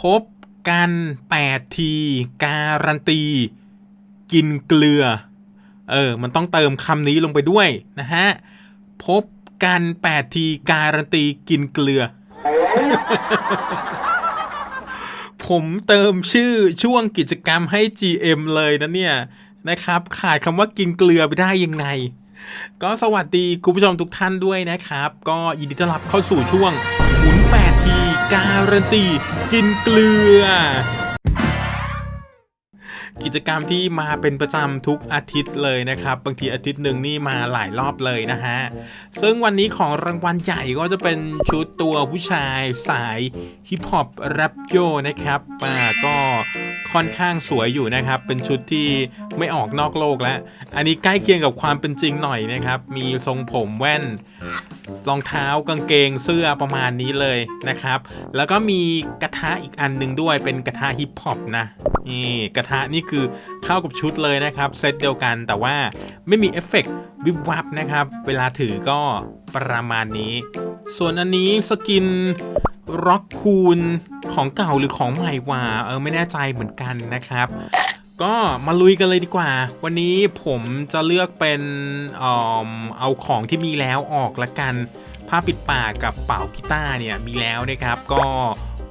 พบกัน 8 ที การันตี กินเกลือ เออ มันต้องเติมคำนี้ลงไปด้วยนะฮะ พบกัน 8 ทีการันตีกินเกลือ ผมเติมชื่อช่วงกิจกรรมให้ GM เลยนะเนี่ยนะครับ ขาดคำว่ากินเกลือไปได้ยังไง ก็สวัสดีคุณผู้ชมทุกท่านด้วยนะครับ ก็ยินดีต้อนรับเข้าสู่ช่วง หมุน8ทีการันตี กินเกลือ กิจกรรมที่มาเป็นประจำทุกอาทิตย์เลยนะครับ บางทีอาทิตย์หนึ่งนี่มาหลายรอบเลยนะฮะ ซึ่งวันนี้ของรางวัลใหญ่ก็จะเป็นชุดตัวผู้ชายสายฮิปฮอปแรปโยนะครับอ่าก็ค่อนข้างสวยอยู่นะครับ เป็นชุดที่ไม่ออกนอกโลกแล้ว อันนี้ใกล้เคียงกับความเป็นจริงหน่อยนะครับ มีทรงผมแว่น รองเท้ากางเกงเสื้อประมาณนี้เลยนะครับ แล้วก็มีกระทะอีกอันหนึ่งด้วยเป็นกระทะฮิปฮอปนะนี่กระทะนี่คือเข้ากับชุดเลยนะครับเซตเดียวกันแต่ว่าไม่มีเอฟเฟกต์วิบวับนะครับ เวลาถือก็ประมาณนี้ ส่วนอันนี้สกินร็อกคูลของเก่าหรือของใหม่ว่าเออไม่แน่ใจเหมือนกันนะครับ ก็มาลุยกันเลยดีกว่า วันนี้ผมจะเลือกเป็นเอมเอาของที่มีแล้วออกละกัน ผ้าปิดปากกับเป่ากีตาร์เนี่ยมีแล้วนะครับ ก็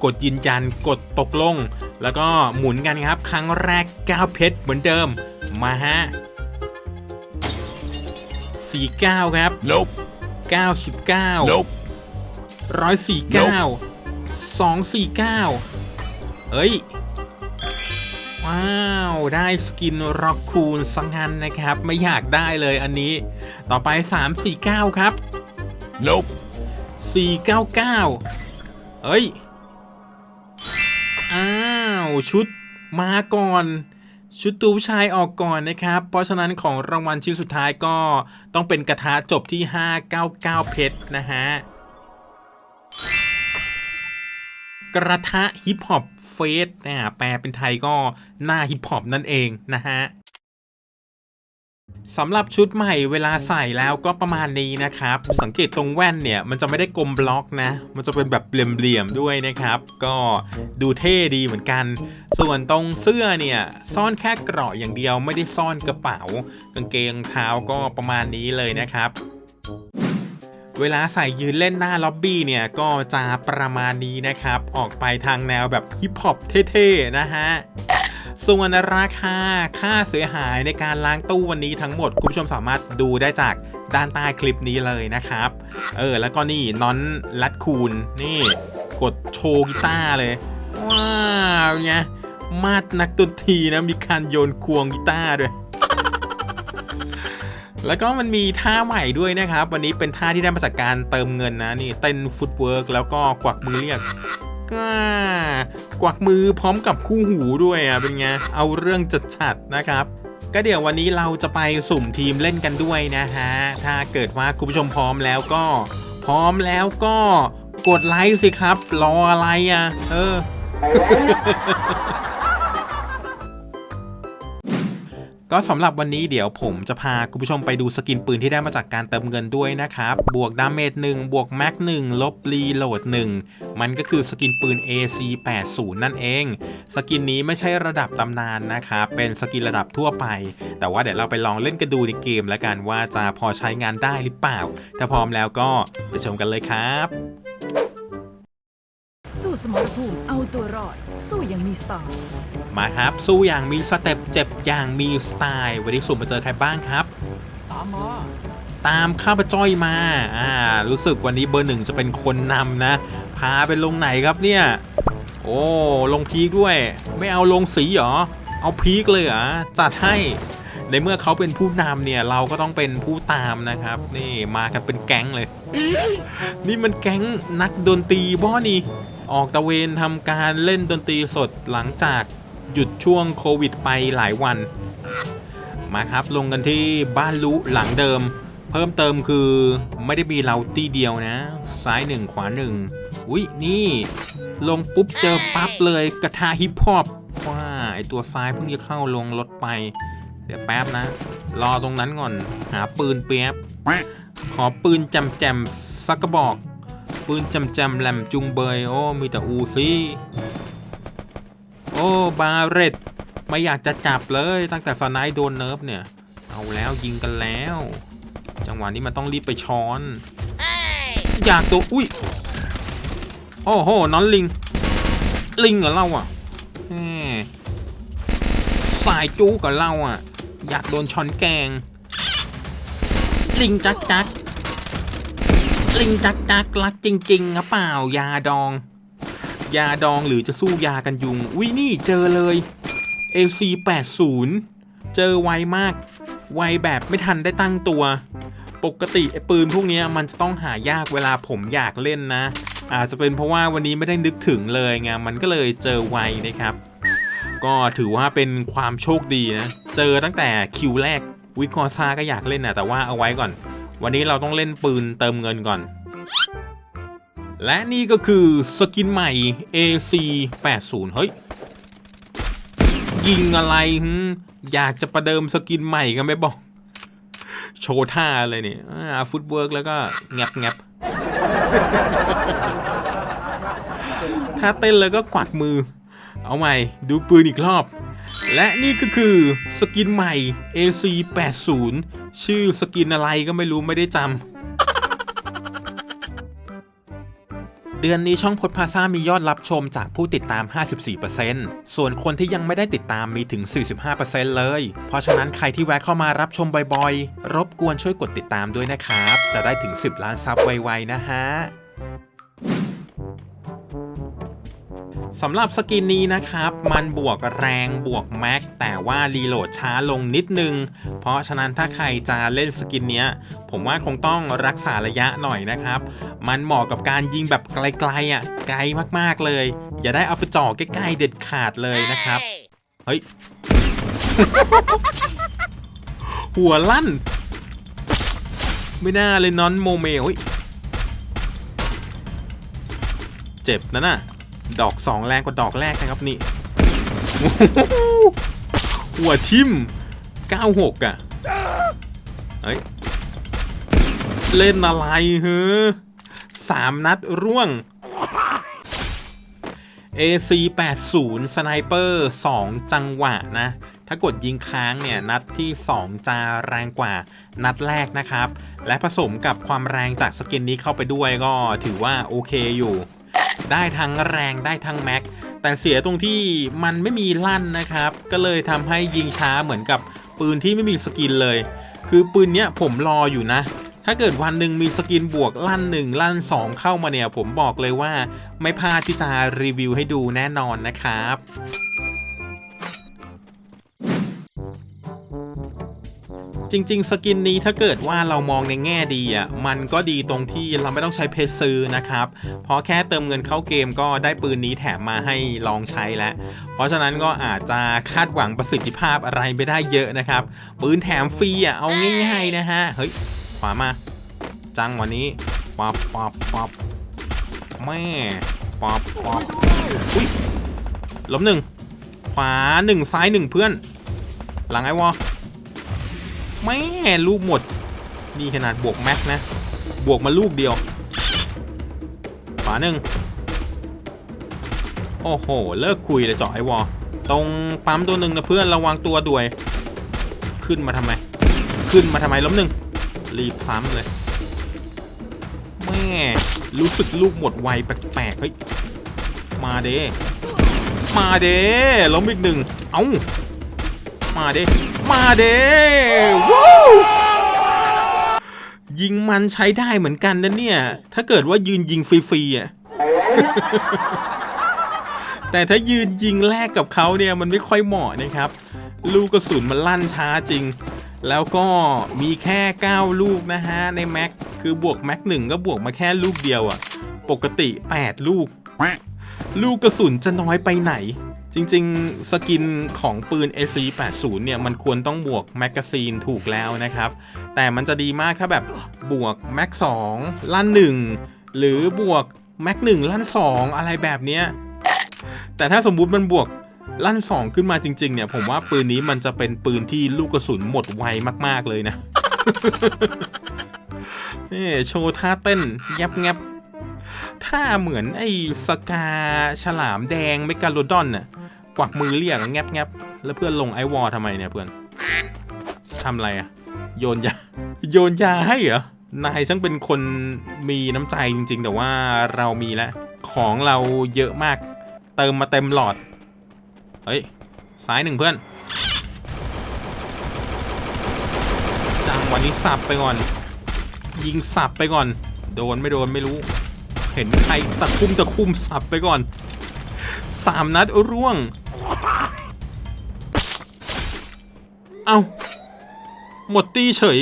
กดยืนยันกดตกลง แล้วก็หมุนกันครับ ครั้งแรก9เพชรเหมือนเดิม มาฮะ49 ครับ Nope. 99 Nope. 149 249 เฮ้ย ว้าว ได้สกินร็อกคูลสังหันนะครับ ไม่อยากได้เลยอันนี้ ต่อไป 349 ครับ Nope. 499เฮ้ย อ้าว ชุดมาก่อน ชุดตัวผู้ชายออกก่อนนะครับ เพราะฉะนั้นของรางวัลชิ้นสุดท้ายก็ต้องเป็นกระทะจบที่ 599 เพชรนะฮะกระทะฮิปฮอปเฟสนะฮะแปลเป็นไทยก็หน้าฮิปฮอปนั่นเองนะฮะสำหรับชุดใหม่เวลาใส่แล้วก็ประมาณนี้นะครับ สังเกตตรงแว่นเนี่ย มันจะไม่ได้กลมบล็อกนะ มันจะเป็นแบบเหลี่ยมๆด้วยนะครับ ก็ดูเท่ดีเหมือนกัน ส่วนตรงเสื้อเนี่ย ซ่อนแค่เกราะอย่างเดียวไม่ได้ซ่อนกระเป๋า กางเกงเท้าก็ประมาณนี้เลยนะครับ เวลาใส่ยืนเล่นหน้าล็อบบี้เนี่ยก็จะประมาณนี้นะครับ ออกไปทางแนวแบบฮิปฮอปเท่ๆนะฮะส่วนราคาค่าเสียหายในการล้างตู้วันนี้ทั้งหมด คุณผู้ชมสามารถดูได้จากด้านใต้คลิปนี้เลยนะครับ เออ แล้วก็นี่น้อนลัดคูณนี่ กดโชว์กีตาร์เลย ว้าวไงมาดนักดนตรีนะ มีการโยนควงกีตาร์ด้วย แล้วก็มันมีท่าใหม่ด้วยนะครับ วันนี้เป็นท่าที่ได้มาจากการเติมเงินนะนี่เต้นฟุตเวิร์กแล้วก็กวักมือเรียกก็กวักมือพร้อมกับคู่หูด้วยอะเป็นไงเอาเรื่องจัดจัดๆนะครับ ก็เดี๋ยววันนี้เราจะไปสุ่มทีมเล่นกันด้วยนะฮะถ้าเกิดว่าคุณผู้ชมพร้อมแล้วก็ พร้อมแล้วก็กดไลค์สิครับ รออะไรอะ เออ ก็สำหรับวันนี้เดี๋ยวผมจะพาคุณผู้ชมไปดูสกินปืนที่ได้มาจากการเติมเงินด้วยนะครับ บวกดาเมจ1บวกแม็ก1ลบรีโหลด 1 มันก็คือสกินปืน AC80 นั่นเอง สกินนี้ไม่ใช่ระดับตำนานนะครับ เป็นสกินระดับทั่วไป แต่ว่าเดี๋ยวเราไปลองเล่นกันดูในเกมแล้วกันว่าจะพอใช้งานได้หรือเปล่า ถ้าพร้อมแล้วก็ไปชมกันเลยครับ สู้สมรภูมิเอาตัวรอด สู้อย่างมีสไตล์มาครับ สู้อย่างมีสเต็ปเจ็บอย่างมีสไตล์วันนี้สุ่มมาเจอใครบ้างครับ ตามมาตามข้าพจ้อยมา อ่า รู้สึกวันนี้เบอร์หนึ่งจะเป็นคนนำนะ พาไปลงไหนครับเนี่ย โอ้ ลงพีกด้วย ไม่เอาลงสีเหรอ เอาพีกเลยเหรอ จัดให้ ในเมื่อเขาเป็นผู้นำเนี่ย เราก็ต้องเป็นผู้ตามนะครับ นี่มากันเป็นแก๊งเลย นี่มันแก๊งนักดนตรีบ่นี่ ออกตะเวนทำการเล่นดนตรีสดหลังจากหยุดช่วงโควิดไปหลายวัน มาครับลงกันที่บ้านลุหลังเดิม เพิ่มเติมคือไม่ได้มีเราตี้เดียวนะ ซ้ายหนึ่งขวาหนึ่งอุ้ยนี่ ลงปุ๊บเจอปั๊บเลยกระทะฮิปฮอปว้าไอตัวซ้ายเพิ่งจะเข้าลงรถไป เดี๋ยวแป๊บนะ รอตรงนั้นก่อน หาปืนเปียบขอปืนจำแจมสักกระบอก ปืนจำจมแหลมจุงเบยโอ้มีแต่อูซี่โอ้บาเรตไม่อยากจะจับเลย ตั้งแต่สไนด์โดนเนิร์ฟเนี่ย เอาแล้วยิงกันแล้ว จังหวะนี้มันต้องรีบไปช้อน อยากตัวอุ้ยโอ้โหน้อนลิง ลิงกับเราอะสายจู้กับเราอะ อยากโดนช้อนแกง ลิงจักจัก ลิงจักจักรักจริงๆนะเปล่ายาดอง ยาดองหรือจะสู้ยากันยุงอุ้ยนี่เจอเลย AC 80เจอไวมาก ไวแบบไม่ทันได้ตั้งตัว ปกติไอ้ปืนพวกนี้มันจะต้องหายากเวลาผมอยากเล่นนะ อาจจะเป็นเพราะว่าวันนี้ไม่ได้นึกถึงเลยไงมันก็เลยเจอไวนะครับ ก็ถือว่าเป็นความโชคดีนะ เจอตั้งแต่คิวแรกวิกอซาก็อยากเล่นนะแต่ว่าเอาไว้ก่อน วันนี้เราต้องเล่นปืนเติมเงินก่อน และนี่ก็คือสกินใหม่ AC 80เฮ้ย ยิงอะไรหึอยากจะประเดิมสกินใหม่ก็ไม่บอก โชว์ท่าเลยเนี่ยฟุตเวิร์กแล้วก็แงบแงบถ้าเต้นเลยก็กวักมือ เอาใหม่ ดูปืนอีกรอบ และนี่ก็คือสกินใหม่ AC 80ชื่อสกินอะไรก็ไม่รู้ไม่ได้จำ เดือนนี้ช่องพดพาซ่ามียอดรับชมจากผู้ติดตาม 54%ส่วนคนที่ยังไม่ได้ติดตามมีถึง 45%เลย เพราะฉะนั้นใครที่แวะเข้ามารับชมบ่อยๆ รบกวนช่วยกดติดตามด้วยนะครับ จะได้ถึง 10 ล้านซับไวๆนะฮะ สำหรับสกินนี้นะครับ มันบวกแรงบวกแม็กแต่ว่ารีโหลดช้าลงนิดนึง เพราะฉะนั้นถ้าใครจะเล่นสกินเนี้ย ผมว่าคงต้องรักษาระยะหน่อยนะครับ มันเหมาะกับการยิงแบบไกลๆอะไกลมากๆเลย อย่าได้เอาไปจ่อใกล้ๆเด็ดขาดเลยนะครับ เฮ้ย หัวลั่น ไม่น่าเลยนอนโมเมลเฮ้ยเจ็บนะน่ะ ดอกสองแรงกว่าดอกแรกนะครับนี่หัวทิม96 อะเฮ้ยเล่นอะไรเฮ้อสามนัดร่วง AC 80 Sniper 2จังหวะนะ ถ้ากดยิงค้างเนี่ย นัดที่ 2 จะแรงกว่านัดแรกนะครับ และผสมกับความแรงจากสกินนี้เข้าไปด้วยก็ถือว่าโอเคอยู่ ได้ทั้งแรงได้ทั้งแม็กแต่เสียตรงที่มันไม่มีลั่นนะครับ ก็เลยทำให้ยิงช้าเหมือนกับปืนที่ไม่มีสกินเลย คือปืนเนี้ยผมรออยู่นะ ถ้าเกิดวันหนึ่งมีสกินบวกลั่น 1 ลั่น 2 เข้ามาเนี่ย ผมบอกเลยว่า ไม่พลาดที่จะรีวิวให้ดูแน่นอนนะครับ จริง ๆ สกินนี้ถ้าเกิดว่าเรามองในแง่ดีอะมันก็ดีตรงที่เราไม่ต้องใช้เพชรซื้อนะครับ เพราะแค่เติมเงินเข้าเกมก็ได้ปืนนี้แถมมาให้ลองใช้แล้ว เพราะฉะนั้นก็อาจจะคาดหวังประสิทธิภาพอะไรไม่ได้เยอะนะครับ ปืนแถมฟรีอะเอาง่ายๆนะฮะ เฮ้ย ขวามา จังวันนี้ปับปับปับแม่ปับปับอุ้ยล้มหนึ่งขวาหนึ่งซ้ายหนึ่งเพื่อน หลังไอ้วอ แม่ลูกหมด นี่ขนาดบวกแม็กนะ บวกมาลูกเดียวขวาหนึ่งโอ้โห เลิกคุยเลยเจาะไอวอตรงปั๊มตัวหนึ่งนะเพื่อนระวังตัวด้วย ขึ้นมาทำไม ขึ้นมาทำไมล้มหนึ่งรีบซ้ำเลยแม่รู้สึกลูกหมดไวแปลกๆเฮ้ยมาเด้มาเด้ล้มอีกหนึ่งเอ้ามาเด้ มาเด้วู้ยิงมันใช้ได้เหมือนกันนะเนี่ย ถ้าเกิดว่ายืนยิงฟรีๆอะแต่ถ้ายืนยิงแลกกับเขาเนี่ยมันไม่ค่อยเหมาะนะครับ ลูกกระสุนมันลั่นช้าจริง แล้วก็มีแค่ 9 ลูกนะฮะ ในแม็กคือบวกแม็กหนึ่งก็บวกมาแค่ลูกเดียวอะ่ะ ปกติ 8 ลูก ลูกกระสุนจะน้อยไปไหน จริงๆ สกินของปืน AC80 เนี่ย มันควรต้องบวกแมกกาซีนถูกแล้วนะครับ แต่มันจะดีมากถ้าแบบบวกแม็ก2ลั่น 1 หรือบวกแม็ก1ลั่น 2 อะไรแบบเนี้ย แต่ถ้าสมมุติมันบวกลั่น 2 ขึ้นมาจริง ๆ เนี่ย ผมว่าปืนนี้มันจะเป็นปืนที่ลูกกระสุนหมดไวมาก ๆ เลยนะนี่โชว์ท่าเต้น แยบแงบ ท่าเหมือนไอ้สกาฉลามแดงเมกาโลดอนน่ะกวักมือเรียกแงบแงบแล้วเพื่อนลงไอวอลทำไมเนี่ยเพื่อนทำอะไรอะโยนยาโยนยาให้เหรอนายช่างเป็นคนมีน้ำใจจริง ๆ แต่ว่าเรามีแล้วของเราเยอะมาก เติมมาเต็มหลอด เฮ้ยซ้ายหนึ่งเพื่อน จังวันนี้สับไปก่อน ยิงสับไปก่อน โดนไม่โดนไม่รู้ เห็นใครตะคุ่มตะคุ่มสับไปก่อนสามนัดร่วง เอาหมดตีเฉย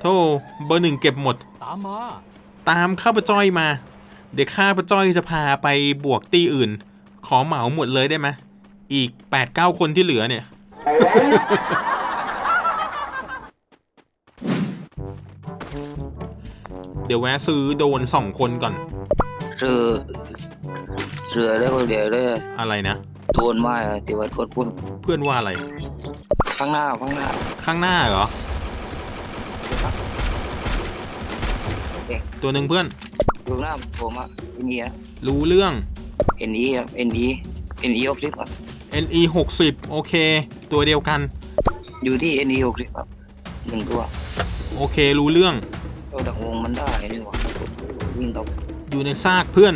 โธ่เบอร์หนึ่งเก็บหมด ตามมา ตามข้าพจ้อยมา เดี๋ยวข้าพจ้อยจะพาไปบวกตีอื่น ขอเหมาหมดเลยได้ไหม อีก8-9คนที่เหลือเนี่ย เดี๋ยวแวะซื้อโดนสองคนก่อน ซื้อเสือได้คนเดียวเลยอะไรนะ โดนไม้อะที่วัดกดพุ่นเพื่อนว่าอะไร ข้างหน้าข้างหน้าข้างหน้าเหรอ ตัวหนึ่งเพื่อน ดูหน้าผมอะเอ็นอีอะรู้เรื่อง เอ็นอีอะเอ็นอีเอ็นอีหกสิบอะ NE 60โอเค ตัวเดียวกัน อยู่ที่เอ็นอีหกสิบอะหนึ่งตัว โอเครู้เรื่อง เราดักวงมันได้นี่หว่าวิ่งเอาอยู่ในซากเพื่อน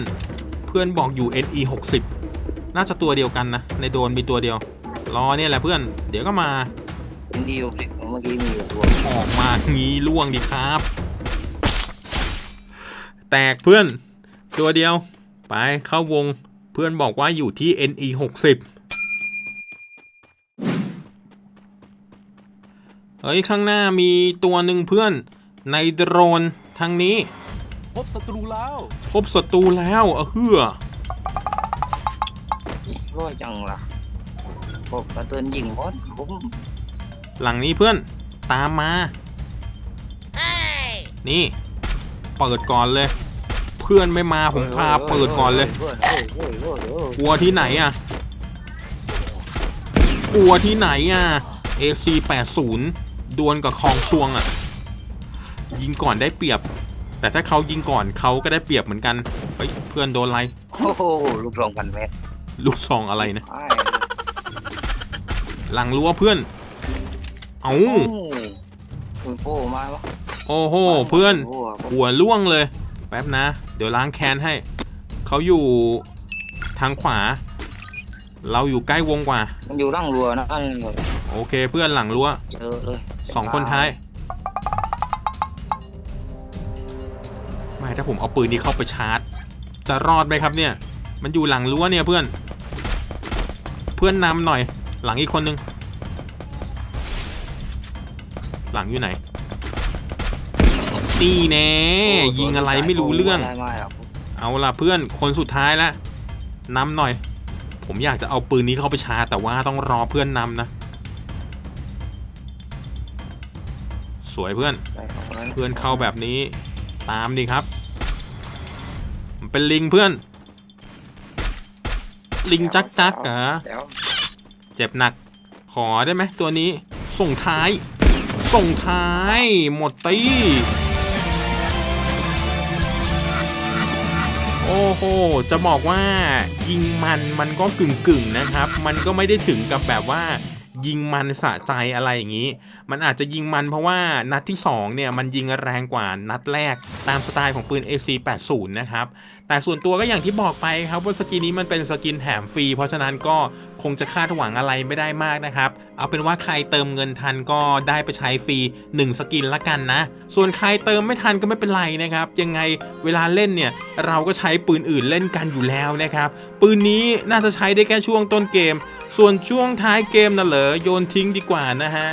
เพื่อนบอกอยู่ NE 60น่าจะตัวเดียวกันนะในโดนมีตัวเดียว รอเนี่ยแหละเพื่อน เดี๋ยวก็มาเอ็นอีหกสิบเมื่อกี้มีอยู่ตัวออกมางี้ล่วงดิครับ แตกเพื่อนตัวเดียว ไปเข้าวงเพื่อนบอกว่าอยู่ที่ NE 60เฮ้ยข้างหน้ามีตัวหนึ่งเพื่อน ในโดรนทางนี้ พบศัตรูแล้ว พบศัตรูแล้วเออเฮือร้อยจังล่ะผมกระเตือนยิงมดผมหลังนี้เพื่อนตามมา นี่ เปิดก่อนเลย เพื่อนไม่มาผมพาเปิดก่อนเลยเฮ้ยเฮ้ยเฮ้ยเฮ้ยเฮ้ยกลัวที่ไหนอะกลัวที่ไหนอะ AC 80 ดวลกับคองซวงอะ ยิงก่อนได้เปรียบ แต่ถ้าเขายิงก่อนเขาก็ได้เปรียบเหมือนกันเฮ้ยเพื่อนโดนอะไรโอ้โหลูกรองพันเมตรลูกซองอะไรนะไอ้หลังรั้วเพื่อน เอาโอ้คุณโป้มาวะโอ้โหเพื่อนโอ้โหหัวล่วงเลย แป๊บนะ เดี๋ยวล้างแค้นให้ เขาอยู่ทางขวา เราอยู่ใกล้วงกว่า มันอยู่ร่างรัวนะนั่นโอเคเพื่อนหลังรั้วเจอเลยสองคนท้าย ไม่ถ้าผมเอาปืนนี้เข้าไปชาร์จ จะรอดไหมครับเนี่ย มันอยู่หลังรั้วเนี่ยเพื่อน เพื่อนนำหน่อย หลังอีกคนนึง หลังอยู่ไหนตีแน่ยิงอะไรไม่รู้เรื่อง เอาล่ะเพื่อนคนสุดท้ายแล้วนำหน่อย ผมอยากจะเอาปืนนี้เข้าไปชาร์จแต่ว่าต้องรอเพื่อนนำนะ สวยเพื่อน เพื่อนเข้าแบบนี้ตามดิครับ เป็นลิงเพื่อน ลิงจักจักเหรอเจ็บหนัก ขอได้ไหมตัวนี้ ส่งท้าย ส่งท้าย หมดตีโอ้โห จะบอกว่ายิงมันมันก็กึ่งกึ่งๆนะครับ มันก็ไม่ได้ถึงกับแบบว่า ยิงมันสะใจอะไรอย่างนี้ มันอาจจะยิงมันเพราะว่านัดที่ 2 เนี่ย มันยิงแรงกว่านัดแรกตามสไตล์ของปืน AC80 นะครับ แต่ส่วนตัวก็อย่างที่บอกไปครับว่าสกินนี้มันเป็นสกินแถมฟรี เพราะฉะนั้นก็คงจะคาดหวังอะไรไม่ได้มากนะครับ เอาเป็นว่าใครเติมเงินทันก็ได้ไปใช้ฟรี 1 สกินละกันนะ ส่วนใครเติมไม่ทันก็ไม่เป็นไรนะครับ ยังไงเวลาเล่นเนี่ยเราก็ใช้ปืนอื่นเล่นกันอยู่แล้วนะครับ ปืนนี้น่าจะใช้ได้แค่ช่วงต้นเกม ส่วนช่วงท้ายเกมน่ะเหรอโยนทิ้งดีกว่านะฮะ